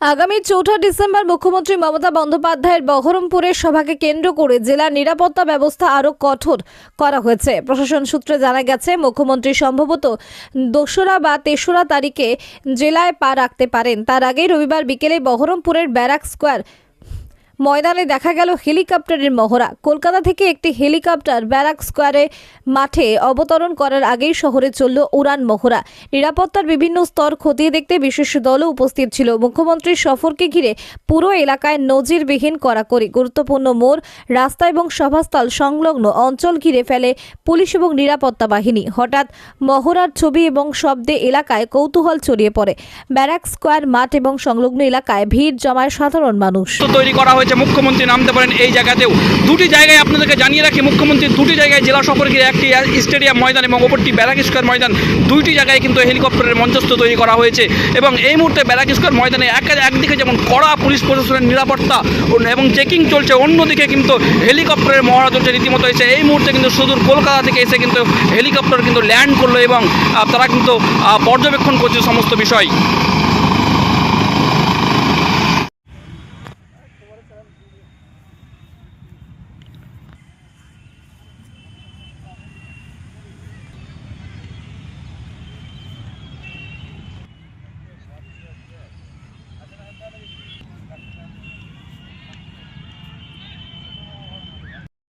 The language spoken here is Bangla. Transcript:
আগামী চৌঠা ডিসেম্বর মুখ্যমন্ত্রী মমতা বন্দ্যোপাধ্যায়ের বহরমপুরের সভাকে কেন্দ্র করে জেলার নিরাপত্তা ব্যবস্থা আরও কঠোর করা হয়েছে। প্রশাসন সূত্রে জানা গেছে, মুখ্যমন্ত্রী সম্ভবত দোসরা বা তেসরা তারিখে জেলায় পা রাখতে পারেন। তার আগে রবিবার বিকেলে বহরমপুরের ব্যারাক স্কোয়ার ময়দানে দেখা গেল হেলিকপ্টারের মহড়া। কলকাতা থেকে একটি হেলিকপ্টার ব্যারাক স্কোয়ারে মাঠে অবতরণ করার আগেই শহরে চলল উড়ান মহড়া। নিরাপত্তার বিভিন্ন স্তর খতিয়ে দেখতে বিশেষ দলও উপস্থিত ছিল। মুখ্যমন্ত্রীর সফরকে ঘিরে পুরো এলাকায় নজিরবিহীন কড়াকড়ি, গুরুত্বপূর্ণ মোড়, রাস্তা এবং সভাস্থল সংলগ্ন অঞ্চল ঘিরে ফেলে পুলিশ এবং নিরাপত্তা বাহিনী। হঠাৎ মহড়ার ছবি এবং শব্দে এলাকায় কৌতূহল ছড়িয়ে পড়ে। ব্যারাক স্কোয়ার মাঠ এবং সংলগ্ন এলাকায় ভিড় জমায় সাধারণ মানুষ। তৈরি করা হয়েছে। মুখ্যমন্ত্রী নামতে পারেন এই জায়গাতেও। দুটি জায়গায় আপনাদেরকে জানিয়ে রাখি, মুখ্যমন্ত্রী দুটি জায়গায় জেলা সফর ঘিরে একটি স্টেডিয়াম ময়দান এবং অপরটি ব্যারাক স্কোয়ার ময়দান। দুইটি জায়গায় কিন্তু হেলিকপ্টারের মঞ্চস্থ তৈরি করা হয়েছে এবং এই মুহূর্তে ব্যারাক স্কোয়ার ময়দানে এক একদিকে যেমন কড়া পুলিশ প্রশাসনের নিরাপত্তা এবং চেকিং চলছে, অন্যদিকে কিন্তু হেলিকপ্টারের মহড়া চলছে রীতিমতো এসে। এই মুহূর্তে কিন্তু সুদূর কলকাতা থেকে এসে কিন্তু হেলিকপ্টার কিন্তু ল্যান্ড করল এবং তারা কিন্তু পর্যবেক্ষণ করছে সমস্ত বিষয়।